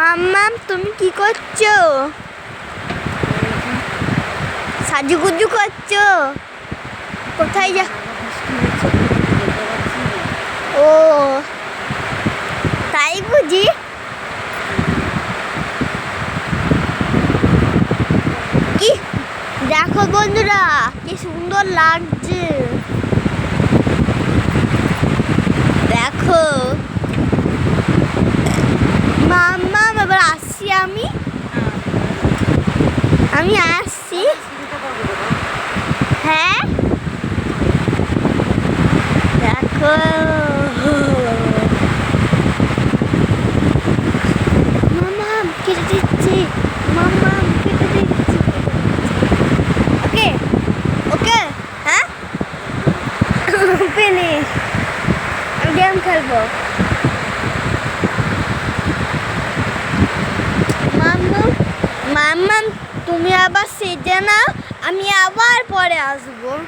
মাম্মাম, তুমি কি করছ? সাজুগুজু করছ? কোথায় যা ও, তাই বুঝি? কি? দেখো বন্ধুরা, কি সুন্দর লাগছে দেখো মাম্মা এবার আসছি আমি? আমি আসছি। হ্যাঁ? দেখো। মামা কেটে দিচ্ছি। মামা কেটে দিচ্ছি। ওকে? ওকে? হ্যাঁ? পেলে আমি গেম খেলব। তুমি আবার সেজে নাও আমি আবার পরে আসব।